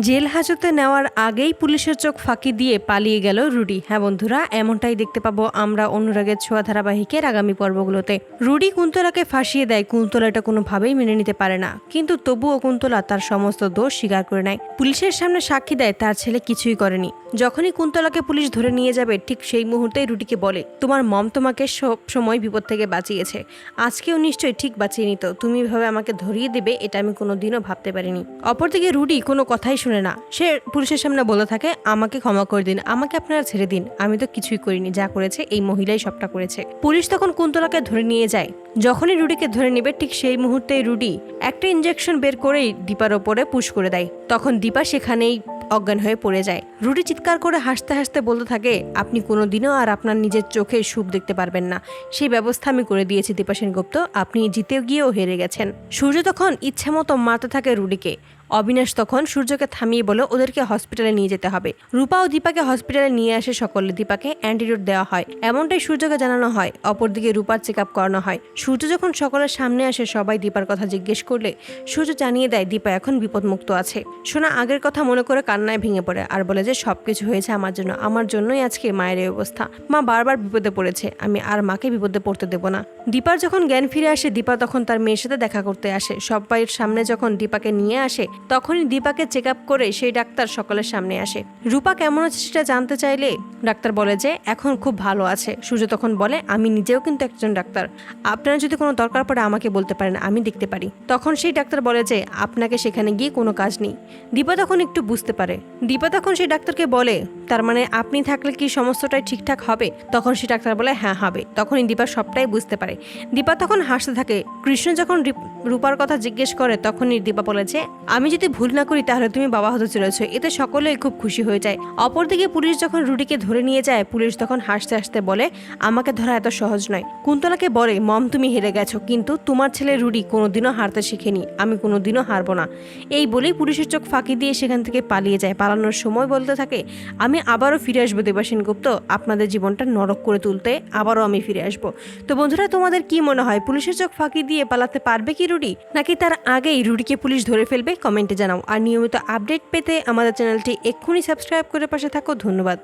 Jail হাজতে নেওয়ার আগেই পুলিশের চোখ ফাঁকি দিয়ে পালিয়ে গেল রুডি। হ্যাঁ বন্ধুরা, এমনটাই দেখতে পাবো আমরা অনুরাগের ছোঁয়া ধারাবাহিকের আগামী পর্বগুলোতে। রুডি কুন্তলাকে ফাঁসিয়ে দেয়, কুন্তলা এটা কোনোভাবেই মেনে নিতে পারে না। কিন্তু তবুও কুন্তলা তার সমস্ত দোষ স্বীকার করে নেয়। পুলিশের সামনে সাক্ষী দেয়, তার ছেলে কিছুই করেনি। যখনই কুন্তলাকে পুলিশ ধরে নিয়ে যাবে, ঠিক সেই মুহূর্তেই রুডিকে বলে, তোমার মম তোমাকে সব সময় বিপদ থেকে বাঁচিয়েছে। আজকেও নিশ্চয়ই ঠিক বাঁচিয়ে নিত। তুমি ভাবে আমাকে ধরিয়ে দেবে, এটা আমি কোনোদিনও ভাবতে পারিনি। অপরদিকে রুডি কোনো কথাই শুনে না। সে পুলিশের সামনে বলে থাকে, আমাকে ক্ষমা করে দিন, আমাকে আপনারা ছেড়ে দিন। আমি তো কিছুই করিনি, যা করেছে এই মহিলাই সবটা করেছে। পুলিশ তখন কুন্তলাকে ধরে নিয়ে যায়। যখনই রুডিকে ধরে নেবে, ঠিক সেই মুহূর্তেই রুডি একটা ইঞ্জেকশন বের করেই দীপার ওপরে পুশ করে দেয়। তখন দীপা সেখানেই অজ্ঞান হয়ে পড়ে যায়। রুডি চিৎকার করে হাসতে হাসতে বলতে থাকে, আপনি কোনোদিনও আর আপনার নিজের চোখে সুখ দেখতে পারবেন না। সেই ব্যবস্থা আমি করে দিয়েছি দীপা সেনগুপ্ত, আপনি জিতে গিয়েও হেরে গেছেন। সূর্য তখন ইচ্ছে মতো মারতে থাকে রুডিকে। অবিনাশ তখন সূর্যকে থামিয়ে বলে ওদেরকে হসপিটালে নিয়ে যেতে হবে। রূপা ও দীপাকে হসপিটালে নিয়ে আসে সকলে। দীপাকে অ্যান্টিডোট দেওয়া হয়। এমনটাই সূর্যকে জানানো হয়। অপরদিকে রূপার চেক আপ করানো হয়। সূর্য যখন সকলের সামনে আসে, সবাই দীপার কথা জিজ্ঞেস করলে সূর্য জানিয়ে দেয়, দীপা, এখন বিপদমুক্ত আছে। সোনা আগের কথা মনে করে কান্নায় ভেঙে পড়ে আর বলে যে, সবকিছু হয়েছে আমার জন্য। আমার জন্যই আজকে মায়ের এই অবস্থা। মা বারবার বিপদে পড়েছে। আমি আর মাকে বিপদে পড়তে দেব না। দীপার যখন জ্ঞান ফিরে আসে, দীপা তখন তার মেয়ের সাথে দেখা করতে আসে। সবাইয়ের সামনে যখন দীপাকে নিয়ে আসে তখনই দীপাকে চেক আপ করে সেই ডাক্তার সকলের সামনে আসে। রূপা কেমন আছে সেটা জানতে চাইলে ডাক্তার বলে যে, এখন খুব ভালো আছে। সূর্য তখন বলে, আমি নিজেও কিন্তু একজন ডাক্তার। আপনারা যদি কোনো দরকার পড়ে আমাকে বলতে পারেন, আমি দেখতে পারি। তখন সেই ডাক্তার বলে যে, আপনাকে সেখানে গিয়ে কোনো কাজ নেই। দীপা তখন একটু বুঝতে পারে। দীপা তখন সেই ডাক্তারকে বলে, তার মানে আপনি থাকলে কি সমস্তটাই ঠিকঠাক হবে? তখন সেই ডাক্তার বলে হ্যাঁ হবে। তখনই দীপা সবটাই বুঝতে পারে। দীপা তখন হাসতে থাকে। কৃষ্ণ যখন রূপার কথা জিজ্ঞেস করে, তখনই দীপা বলেছে আমি যদি ভুল না করি, তাহলে তুমি বাবা হতে চলেছ। এতে সকলেই খুব খুশি হয়ে যায়। অপরদিকে পুলিশ যখন রুডিকে ধরে নিয়ে যায়, পুলিশ তখন হাসতে হাসতে বলে, আমাকে ধরা এত সহজ নয়। কুন্তলাকে বলে, মম, তুমি হেরে গেছো, কিন্তু তোমার ছেলে রুডি কোনোদিনও হারতে শিখেনি। আমি কোনোদিনও হারবো না। এই বলেই পুলিশের চোখ ফাঁকি দিয়ে সেখান থেকে পালিয়ে যায়। পালানোর সময় বলতে থাকে, আমি আবারও ফিরে আসব দেবাসীন গুপ্ত। আপনাদের জীবনটা নরক করে তুলতে আবারও আমি ফিরে আসব। তো বন্ধুরা, তোমাদের কি মনে হয়, পুলিশের চোখ ফাঁকি দিয়ে পালাতে পারবে কি রুডি নাকি তার আগেই রুডিকে পুলিশ ধরে ফেলবে? কমেন্টে জানাও। আর নিয়মিত আপডেট পেতে আমাদের চ্যানেলটি এক্ষুনি সাবস্ক্রাইব করে পাশে থাকো। ধন্যবাদ।